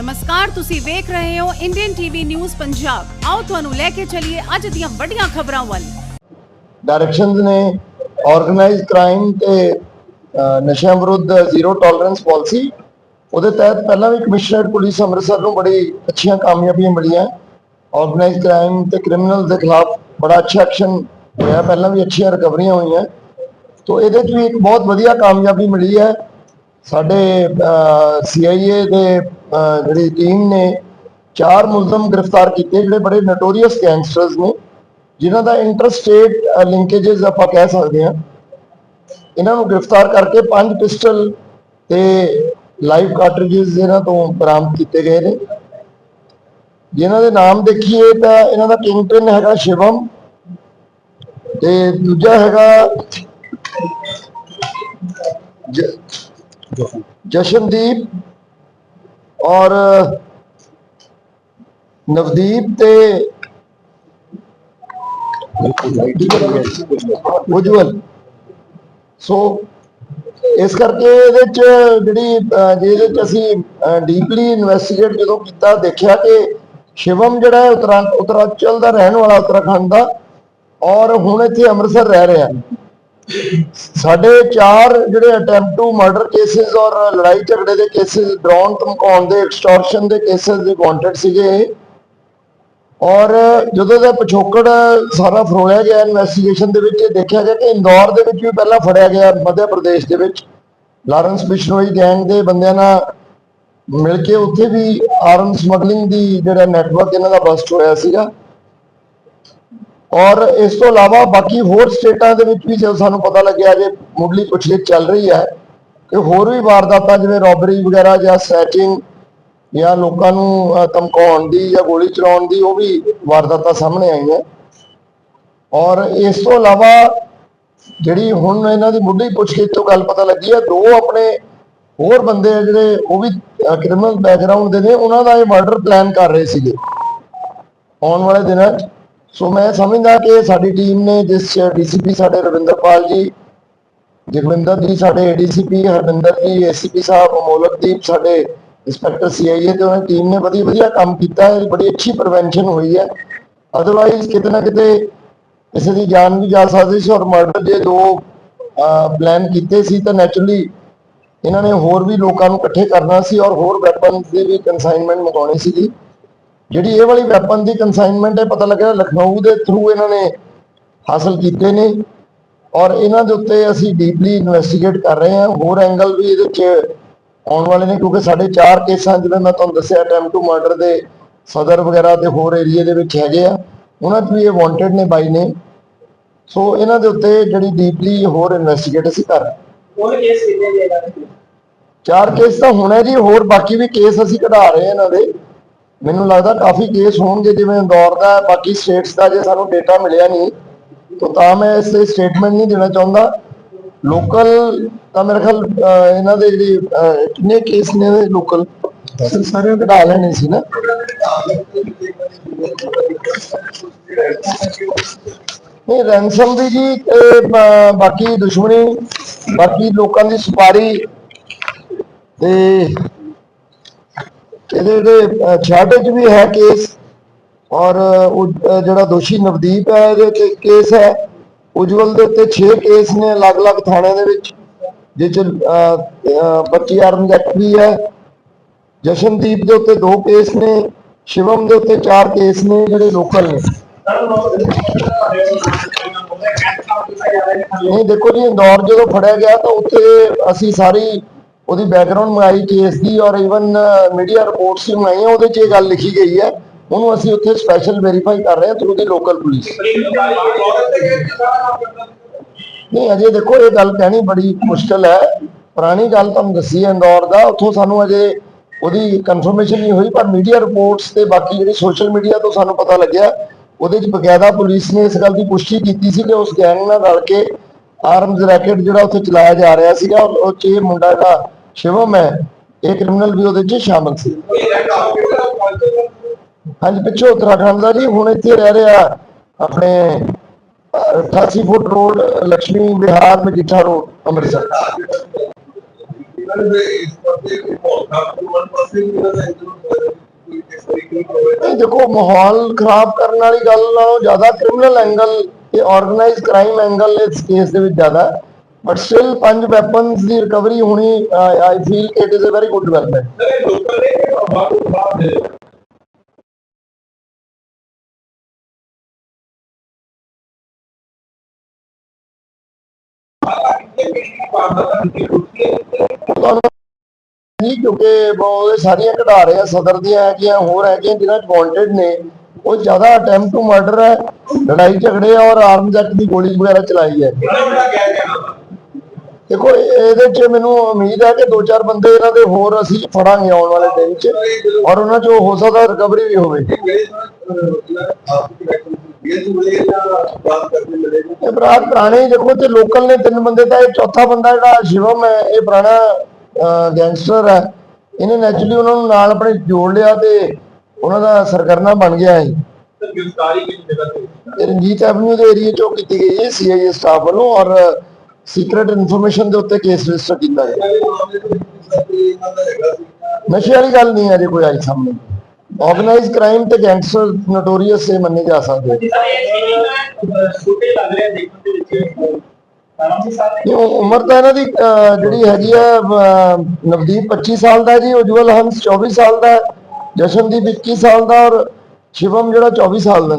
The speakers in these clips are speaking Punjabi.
ਨਮਸਕਾਰ, ਤੁਸੀਂ ਵੇਖ ਰਹੇ ਹੋ ਇੰਡੀਅਨ ਟੀਵੀ ਨਿਊਜ਼ ਪੰਜਾਬ ਆਓ ਤੁਹਾਨੂੰ ਲੈ ਕੇ ਚੱਲੀਏ ਅੱਜ ਦੀਆਂ ਵੱਡੀਆਂ ਖਬਰਾਂ ਵੱਲ। ਡਾਇਰੈਕਸ਼ਨਸ ਨੇ ਆਰਗੇਨਾਈਜ਼ਡ ਕ੍ਰਾਈਮ ਤੇ ਨਸ਼ਿਆਂ ਵਿਰੁੱਧ ਜ਼ੀਰੋ ਟੋਲਰੈਂਸ ਪਾਲਿਸੀ ਉਹਦੇ ਤਹਿਤ ਪਹਿਲਾਂ ਵੀ ਕਮਿਸ਼ਨਰੇਟ ਪੁਲਿਸ ਅੰਮ੍ਰਿਤਸਰ ਨੂੰ ਬੜੀ ਅੱਛੀਆਂ ਕਾਮਯਾਬੀਆਂ ਮਿਲੀਆਂ। ਆਰਗੇਨਾਈਜ਼ਡ ਕ੍ਰਾਈਮ ਤੇ ਕ੍ਰਿਮੀਨਲ ਦੇ ਖਿਲਾਫ ਬੜਾ ਅੱਛਾ ਐਕਸ਼ਨ ਹੋਇਆ। ਪਹਿਲਾਂ ਵੀ ਅੱਛੀਆਂ ਰਿਕਵਰੀਆਂ ਹੋਈਆਂ। ਤੋਂ ਇਹਦੇ 'ਚ ਵੀ ਇੱਕ ਬਹੁਤ ਵਧੀਆ ਕਾਮਯਾਬੀ ਮਿਲੀ ਹੈ। ਸਾਡੇ ਸੀਆਈਏ ਦੇ ਜਿਹੜੀ ਟੀਮ ਨੇ ਚਾਰ ਮੁਲਜ਼ਮ ਗ੍ਰਿਫਤਾਰ ਕੀਤੇ, ਜਿਹੜੇ ਬੜੇ ਨਟੋਰੀਅਸ ਗੈਂਗਸਟਰਸ ਨੇ, ਜਿਨ੍ਹਾਂ ਦਾ ਇੰਟਰਸਟੇਟ ਲਿੰਕੇजेस ਆਪਾਂ ਕਹਿ ਸਕਦੇ ਹਾਂ। ਇਹਨਾਂ ਨੂੰ ਗ੍ਰਿਫਤਾਰ ਕਰਕੇ ਪੰਜ ਪਿਸਟਲ ਤੇ ਲਾਈਵ ਕਾਰਟ੍ਰਿਜਸ ਇਹਨਾਂ ਤੋਂ ਬਰਾਮਦ ਕੀਤੇ ਗਏ ਨੇ। ਜਿਨ੍ਹਾਂ ਦੇ ਨਾਮ ਦੇਖੀਏ ਤਾਂ ਇਹਨਾਂ ਦਾ ਕਿੰਗਪਿਨ ਹੈਗਾ ਸ਼ਿਵਮ ਤੇ ਦੂਜਾ ਹੈਗਾ ਜਸ਼ਨਦੀਪ ਔਰ ਨਵਦੀਪ ਤੇ ਉਜਵਲ। ਸੋ ਇਸ ਕਰਕੇ ਇਹਦੇ ਚ ਜਿਹੜੀ ਜਿਹਦੇ ਚ ਅਸੀਂ ਡੀਪਲੀ ਇਨਵੈਸਟੀਗੇਟ ਜਦੋਂ ਕੀਤਾ, ਦੇਖਿਆ ਕਿ ਸ਼ਿਵਮ ਜਿਹੜਾ ਹੈ, ਉਤਰਾ, ਉਤਰਾਂਚਲ ਦਾ ਰਹਿਣ ਵਾਲਾ ਉੱਤਰਾਖੰਡ ਦਾ ਔਰ ਹੁਣ ਇੱਥੇ ਅੰਮ੍ਰਿਤਸਰ ਰਹਿ ਰਿਹਾ ਸਾਡੇ ਚਾਰ ਜਿਹੜੇ ਅਟੈਂਪਟ ਟੂ ਮਰਡਰ ਕੇਸਿਸ ਔਰ ਲੜਾਈ ਝਗੜੇ ਦੇ ਕੇਸਿਸ ਡਰਾਉਣ ਧਮਕਾਉਣ ਦੇ ਐਕਸਟੋਰਸ਼ਨ ਦੇ ਕੇਸਿਸ ਦੇ ਵਾਂਟਡ ਸੀਗੇ ਔਰ ਜਦੋਂ ਦਾ ਪਿਛੋਕੜ ਸਾਰਾ ਫਰੋਲਿਆ ਗਿਆ ਇਨਵੈਸਟੀਗੇਸ਼ਨ ਦੇ ਵਿੱਚ ਦੇਖਿਆ ਗਿਆ ਕਿ ਇੰਦੌਰ ਦੇ ਵਿੱਚ ਵੀ ਪਹਿਲਾਂ ਫੜਿਆ ਗਿਆ, ਮੱਧ ਪ੍ਰਦੇਸ਼ ਦੇ ਵਿੱਚ। ਲਾਰੈਂਸ ਬਿਸ਼ਨੋਈ ਗੈਂਗ ਦੇ ਬੰਦਿਆਂ ਨਾਲ ਮਿਲ ਕੇ ਉੱਥੇ ਵੀ ਆਰਮ ਸਮਗਲਿੰਗ ਦੀ ਜਿਹੜਾ ਨੈਟਵਰਕ ਇਹਨਾਂ ਦਾ ਬਸਟ ਹੋਇਆ ਸੀਗਾ। ਔਰ ਇਸ ਤੋਂ ਇਲਾਵਾ ਬਾਕੀ ਹੋਰ ਸਟੇਟਾਂ ਦੇ ਵਿੱਚ ਵੀ ਜਦੋਂ ਸਾਨੂੰ ਪਤਾ ਲੱਗਿਆ ਜੇ ਮੁੱਢਲੀ ਪੁੱਛਗਿੱਛ ਚੱਲ ਰਹੀ ਹੈ ਕਿ ਹੋਰ ਵੀ ਵਾਰਦਾਤਾਂ ਜਿਵੇਂ ਰੋਬਰੀ ਵਗੈਰਾ ਜਾਂ ਸੈਚਿੰਗ ਜਾਂ ਲੋਕਾਂ ਨੂੰ ਧਮਕਾਉਣ ਦੀ ਜਾਂ ਗੋਲੀ ਚਲਾਉਣ ਦੀ ਉਹ ਵੀ ਵਾਰਦਾਤਾਂ ਸਾਹਮਣੇ ਆਈਆਂ। ਔਰ ਇਸ ਤੋਂ ਇਲਾਵਾ ਜਿਹੜੀ ਹੁਣ ਇਹਨਾਂ ਦੀ ਮੁੱਢਲੀ ਪੁੱਛਗਿੱਛ ਤੋਂ ਗੱਲ ਪਤਾ ਲੱਗੀ ਹੈ, ਦੋ ਆਪਣੇ ਹੋਰ ਬੰਦੇ ਜਿਹੜੇ ਉਹ ਵੀ ਕ੍ਰਿਮੀਨਲ ਬੈਕਗ੍ਰਾਉਂਡ ਦੇ ਨੇ, ਉਹਨਾਂ ਦਾ ਇਹ ਮਰਡਰ ਪਲਾਨ ਕਰ ਰਹੇ ਸੀਗੇ। ਆਉਣ ਵਾਲੇ ਦਿਨਾਂ 'ਚ ਸੋ ਮੈਂ ਸਮਝਦਾ ਕਿ ਸਾਡੀ ਟੀਮ ਨੇ ਜਿਸ ਡੀਸੀਪੀ ਸਾਡੇ ਰਵਿੰਦਰਪਾਲ ਜੀ, ਜਗਵਿੰਦਰ ਜੀ ਸਾਡੇ ਏਡੀਸੀਪੀ ਹਰਵਿੰਦਰ ਜੀ ਏਸੀਪੀ ਸਾਹਿਬ ਅਮੋਲਕਦੀਪ ਸਾਡੇ ਇੰਸਪੈਕਟਰ ਸੀਆਈਏ ਤੇ ਉਹਨਾਂ ਦੀ ਟੀਮ ਨੇ ਵਧੀਆ ਵਧੀਆ ਕੰਮ ਕੀਤਾ ਹੈ, ਬੜੀ ਅੱਛੀ ਪ੍ਰੀਵੈਂਸ਼ਨ ਹੋਈ ਹੈ। ਅਦਰਵਾਈਜ਼ ਕਿਤੇ ਨਾ ਕਿਤੇ ਕਿਸੇ ਦੀ ਜਾਨ ਵੀ ਜਾ ਸਕਦੀ ਸੀ ਔਰ ਮਰਡਰ ਜੇ ਦੋ ਪਲਾਨ ਕੀਤੇ ਸੀ ਤਾਂ ਨੈਚੁਰਲੀ ਇਹਨਾਂ ਨੇ ਹੋਰ ਵੀ ਲੋਕਾਂ ਨੂੰ ਇਕੱਠੇ ਕਰਨਾ ਸੀ ਔਰ ਹੋਰ ਵੈਪਨ ਦੀ ਵੀ ਕਨਸਾਈਨਮੈਂਟ ਮੰਗਾਉਣੀ ਸੀਗੀ। ਜਿਹੜੀ ਇਹ ਵਾਲੀ ਵੈਪਨ ਦੀ ਕਨਸਾਈਨਮੈਂਟ ਹੈ ਪਤਾ ਲੱਗਿਆ ਲਖਨਊ ਦੇ ਥਰੂ ਇਹਨਾਂ ਨੇ ਹਾਸਲ ਕੀਤੇ ਨੇ। ਔਰ ਇਹਨਾਂ ਦੇ ਉੱਤੇ ਅਸੀਂ ਡੀਪਲੀ ਇਨਵੈਸਟੀਗੇਟ ਕਰ ਰਹੇ ਹਾਂ। ਹੋਰ ਐਂਗਲ ਵੀ ਇਹਦੇ ਵਿੱਚ ਆਉਣ ਵਾਲੇ ਨੇ ਕਿਉਂਕਿ ਸਾਡੇ ਚਾਰ ਕੇਸਾਂ ਜਿਵੇਂ ਮੈਂ ਤੁਹਾਨੂੰ ਦੱਸਿਆ ਅਟੈਂਪਟ ਟੂ ਮਰਡਰ ਦੇ ਸਦਰ ਵਗੈਰਾ ਤੇ ਹੋਰ ਏਰੀਆ ਦੇ ਵਿੱਚ ਹੈਗੇ ਆ। ਉਹਨਾਂ 'ਚ ਵੀ ਇਹ ਵਾਂਟਡ ਨੇ ਬਾਈ ਨੇ। ਸੋ ਇਹਨਾਂ ਦੇ ਉੱਤੇ ਜਿਹੜੀ ਡੀਪਲੀ ਹੋਰ ਇਨਵੈਸਟੀਗੇਟ ਅਸੀਂ ਕਰ ਰਹੇ ਹਾਂ। ਹੁਣ ਕੇਸ ਕਿੰਨੇ ਦੇ? ਚਾਰ ਕੇਸ ਤਾਂ ਹੋਣਾ ਜੀ ਹੋਰ ਬਾਕੀ ਵੀ ਕੇਸ ਅਸੀਂ ਕਢਾ ਰਹੇ ਹਾਂ ਇਹਨਾਂ ਦੇ। ਮੈਨੂੰ ਲੱਗਦਾ ਕਾਫੀ ਕੇਸ ਹੋਣਗੇ ਜਿਵੇਂ ਇੰਦੌਰ ਦਾ ਬਾਕੀ ਸਟੇਟਸ ਦਾ ਜੇ ਸਾਨੂੰ ਡੇਟਾ ਮਿਲਿਆ ਨਹੀਂ ਤਾਂ ਤਾਂ ਮੈਂ ਇਸ ਤੇ ਸਟੇਟਮੈਂਟ ਨਹੀਂ ਦੇਣਾ ਚਾਹੁੰਦਾ। ਲੋਕਲ ਤਾਂ ਮੇਰੇ ਖਿਆਲ ਇਹਨਾਂ ਦੇ ਜਿਹੜੀ ਕਿੰਨੇ ਕੇਸ ਨੇ ਲੋਕਲ ਸਾਰੇ ਕਢਾ ਲੈਣੇ ਸੀ ਨਾ। ਨਹੀਂ ਰੈਂਸਮ ਦੀ ਜੀ ਬਾਕੀ ਦੁਸ਼ਮਣੀ ਬਾਕੀ ਲੋਕਾਂ ਦੀ ਸੁਪਾਰੀ ਤੇ ਇਹਦੇ ਜਿਹੜੇ ਛਾਟੇ ਚ ਵੀ ਹੈ ਕੇਸ। ਔਰ ਉਹ ਜਿਹੜਾ ਦੋਸ਼ੀ ਨਵਦੀਪ ਹੈ, ਇਹਦੇ ਤੇ ਕੇਸ ਹੈ। ਉਜਵਲ ਦੇ ਉੱਤੇ 6 ਕੇਸ ਨੇ ਅਲੱਗ-ਅਲੱਗ ਥਾਣਿਆਂ ਦੇ ਵਿੱਚ ਜਿਸ ਚ 25 ਆਰਮ ਐਕਟ ਵੀ ਹੈ। ਜਸ਼ਨਦੀਪ ਦੇ ਉੱਤੇ ਦੋ ਕੇਸ ਨੇ, ਸ਼ਿਵਮ ਦੇ ਉੱਤੇ ਚਾਰ ਕੇਸ ਨੇ, ਜਿਹੜੇ ਲੋਕਲ ਨੇ। ਨਹੀਂ, ਦੇਖੋ ਜੀ, ਇੰਦੌਰ ਜਦੋਂ ਫੜਿਆ ਗਿਆ ਤਾਂ ਉੱਥੇ ਅਸੀਂ ਸਾਰੀ ਉਹਦੀ ਬੈਕਗ੍ਰਾਉਂਡ ਮੰਗਾਈ ਕੇਸ ਦੀ ਔਰ ਇਵਨ ਮੀਡੀਆ ਰਿਪੋਰਟਸ ਵੀ ਮੰਗਾਈਆਂ, ਉਹਦੇ 'ਚ ਇਹ ਗੱਲ ਲਿਖੀ ਗਈ ਹੈ। ਉਹਨੂੰ ਅਸੀਂ ਉੱਥੇ ਸਪੈਸ਼ਲ ਵੈਰੀਫਾਈ ਕਰ ਰਹੇ ਹਾਂ ਥਰੂ ਦੀ ਲੋਕਲ ਪੁਲਿਸ ਨਹੀਂ, ਅਜੇ ਦੇਖੋ, ਇਹ ਗੱਲ ਕਹਿਣੀ ਬੜੀ ਮੁਸ਼ਕਲ ਹੈ। ਪੁਰਾਣੀ ਗੱਲ ਤੁਹਾਨੂੰ ਦੱਸੀ ਹੈ ਇੰਦੌਰ ਦਾ। ਉੱਥੋਂ ਸਾਨੂੰ ਅਜੇ ਉਹਦੀ ਕਨਫਰਮੇਸ਼ਨ ਨਹੀਂ ਹੋਈ, ਪਰ ਮੀਡੀਆ ਰਿਪੋਰਟਸ ਤੇ ਬਾਕੀ ਜਿਹੜੀ ਸੋਸ਼ਲ ਮੀਡੀਆ ਤੋਂ ਸਾਨੂੰ ਪਤਾ ਲੱਗਿਆ, ਉਹਦੇ 'ਚ ਬਕਾਇਦਾ ਪੁਲਿਸ ਨੇ ਇਸ ਗੱਲ ਦੀ ਪੁਸ਼ਟੀ ਕੀਤੀ ਸੀ ਕਿ ਉਸ ਗੈਂਗ ਨਾਲ ਰਲ ਕੇ ਆਰਮਸ ਰੈਕੇਟ ਜਿਹੜਾ ਉੱਥੇ ਚਲਾਇਆ ਜਾ ਰਿਹਾ ਸੀਗਾ, ਔਰ ਉਹ 'ਚ ਇਹ ਮੁੰਡਾ ਜਿਹੜਾ ਸ਼ਿਵਮ ਹੈ। ਇਹ ਕ੍ਰਿਮੀਨਲ ਵੀ ਉਹਦੇ 'ਚ ਸ਼ਾਮਲ ਸੀ। ਹਾਂਜੀ, ਪਿੱਛੋਂ ਉੱਤਰਾਖੰਡ ਦਾ ਜੀ, ਹੁਣ ਇੱਥੇ ਰਹਿ ਰਿਹਾ ਆਪਣੇ 88 ਫੁੱਟ ਰੋਡ ਲక్ష్ਮੀ ਵਿਹਾਰ, ਮਜੀਠਾ ਰੋਡ, ਅੰਮ੍ਰਿਤਸਰ। ਇਹਨਾਂ ਦੇਖੋ, ਮਾਹੌਲ ਖਰਾਬ ਕਰਨ ਵਾਲੀ ਗੱਲ ਨਾਲੋਂ ਜ਼ਿਆਦਾ ਕ੍ਰਿਮੀਨਲ ਐਂਗਲ ਤੇ ਆਰਗੇਨਾਈਜ਼ ਕ੍ਰਾਈਮ ਐਂਗਲ ਇਸ ਕੇਸ ਦੇ ਵਿੱਚ ਜ਼ਿਆਦਾ ਬਟ ਸਟਿਲ ਪੰਜ ਵੈਪਨਸ ਦੀ ਰਿਕਵਰੀ ਹੋਣੀ I feel it is a very good development ਨਹੀਂ, ਕਿਉਂਕਿ ਉਹ ਸਾਰੀਆਂ ਕਢਾ ਰਹੇ ਆ, ਸਦਰ ਦੀਆਂ ਹੈਗੀਆਂ, ਹੋਰ ਹੈਗੀਆਂ ਜਿਹੜਾ ਵਾਂਟਡ ਨੇ, ਉਹ ਜ਼ਿਆਦਾ ਅਟੈਂਪਟ ਟੂ ਮਰਡਰ ਹੈ, ਲੜਾਈ ਝਗੜੇ ਔਰ ਆਰਮ ਐਕਟ ਦੀ ਗੋਲੀ ਵਗੈਰਾ ਚਲਾਈ ਹੈ। ਦੇਖੋ ਇਹ- ਇਹਦੇ 'ਚ ਮੈਨੂੰ ਉਮੀਦ ਹੈ ਕਿ ਦੋ ਚਾਰ ਬੰਦੇ ਇਹਨਾਂ ਦੇ ਹੋਰ ਅਸੀਂ ਫੜਾਂਗੇ ਆਉਣ ਵਾਲੇ ਦਿਨ 'ਚ ਔਰ ਉਹਨਾਂ 'ਚੋਂ ਹੋ ਸਕਦਾ ਰਿਕਵਰੀ ਵੀ ਹੋਵੇ। ਇਹ ਬਰਾਤ ਪੁਰਾਣੇ ਦੇਖੋ ਤੇ ਲੋਕਲ ਨੇ ਤਿੰਨ ਬੰਦੇ ਤਾਂ ਇਹ ਚੌਥਾ ਬੰਦਾ ਜਿਹੜਾ ਸ਼ਿਵਮ ਹੈ, ਇਹ ਪੁਰਾਣਾ ਗੈਂਗਸਟਰ ਹੈ। ਇਹਨੇ ਨੈਚੁਰਲੀ ਉਹਨਾਂ ਨੂੰ ਨਾਲ ਆਪਣੇ ਜੋੜ ਲਿਆ ਤੇ ਉਹਨਾਂ ਦਾ ਸਰਗਰਨਾ ਬਣ ਗਿਆ ਹੈ ਗ੍ਰਿਫਤਾਰੀ ਕਿਸ ਜਗ੍ਹਾ ਤੇ ਰਣਜੀਤ ਐਵਨਿਊ ਦੇ ਏਰੀਆ ਚੋਂ ਕੀਤੀ ਗਈ ਹੈ ਸੀਆਈਏ ਸਟਾਫ ਵੱਲੋਂ ਔਰ ਸੀਕ੍ਰੀਟ ਇਨਫੋਰਮੇਸ਼ਨ ਦੇ ਉੱਤੇ ਕੇਸ ਰਜਿਸਟਰ ਕੀਤਾ ਗਿਆ। ਨਸ਼ੇ ਵਾਲੀ ਗੱਲ ਨਹੀਂ ਹੈ ਜੇ ਕੋਈ ਆਈ ਸਾਹਮਣੇ। ਆਰਗੇਨਾਈਜ਼ ਕ੍ਰਾਈਮ ਤੇ ਗੈਂਗਸਟਰ ਨੋਟੋਰੀਅਸ ਸੇ ਮੰਨੇ ਜਾ ਸਕਦੇ। ਜਿੱਦਾਂ ਉਮਰ ਤਾਂ ਇਹਨਾਂ ਦੀ ਜਿਹੜੀ ਹੈਗੀ ਹੈ ਨਵਦੀਪ 25 ਸਾਲ ਦਾ ਜੀ, ਉਜਵਲ ਹੰਸ 24 ਸਾਲ ਦਾ ਜਸ਼ਨਦੀਪ 21 ਸਾਲ ਦਾ ਔਰ ਸ਼ਿਵਮ ਜਿਹੜਾ 24 ਸਾਲ ਦਾ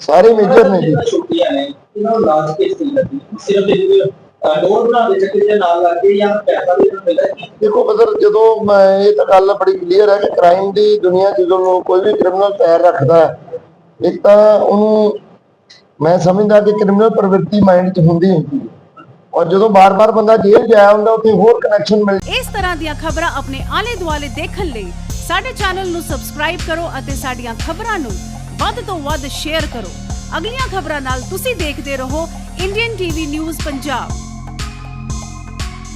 ਸਾਰੇ ਮੇਜਰ ਨੇ ਜੀ। ਛੋਟੀਆਂ ਨੇ ਇਹਨਾਂ ਨੂੰ ਲਾਜ ਕੇ ਸੀ ਲੱਗੀ ਸਿਰਫ ਇਹ ਲੋਨ ਬਣਾ ਦੇ ਚੱਕਰ ਦੇ ਨਾਲ ਲੱਗ ਕੇ ਜਾਂ ਪੈਸਾ ਵੀ ਇਹਨਾਂ ਨੂੰ ਮਿਲਦਾ ਕਿ ਦੇਖੋ ਬਦਰ ਜਦੋਂ ਮੈਂ ਇਹ ਤਾਂ ਗੱਲ ਬੜੀ ਕਲੀਅਰ ਹੈ ਕਿ ਕ੍ਰਾਈਮ ਦੀ ਦੁਨੀਆ 'ਚ ਜਦੋਂ ਕੋਈ ਵੀ ਕ੍ਰਿਮੀਨਲ ਪੈਰ ਰੱਖਦਾ ਹੈ ਇੱਕ ਤਾਂ ਉਹਨੂੰ ਮੈਂ ਸਮਝਦਾ ਕਿ ਕ੍ਰਿਮੀਨਲ ਪ੍ਰਵਿਰਤੀ ਮਾਈਂਡ 'ਚ ਹੁੰਦੀ ਹੁੰਦੀ ਹੈ। ਔਰ ਜਦੋਂ ਬਾਰ-ਬਾਰ ਬੰਦਾ ਜੇਲ੍ਹ ਜਾਇਆ ਹੁੰਦਾ ਉੱਥੇ ਹੋਰ ਕਨੈਕਸ਼ਨ ਮਿਲ ਇਸ ਤਰ੍ਹਾਂ ਦੀਆਂ ਖਬਰਾਂ ਆਪਣੇ ਆਲੇ ਦੁਆਲੇ ਦੇਖਣ ਲਈ ਸਾਡੇ ਚੈਨਲ ਨੂੰ ਸਬਸਕ੍ਰਾਈਬ ਕਰੋ ਅਤੇ ਸਾਡੀਆਂ ਖਬਰਾਂ ਨੂੰ ਵੱਧ ਤੋਂ ਵੱਧ ਸ਼ੇਅਰ ਕਰੋ। ਅਗਲੀਆਂ ਖਬਰਾਂ ਨਾਲ ਤੁਸੀਂ ਦੇਖਦੇ ਰਹੋ ਇੰਡੀਅਨ ਟੀਵੀ ਨਿਊਜ਼ ਪੰਜਾਬ।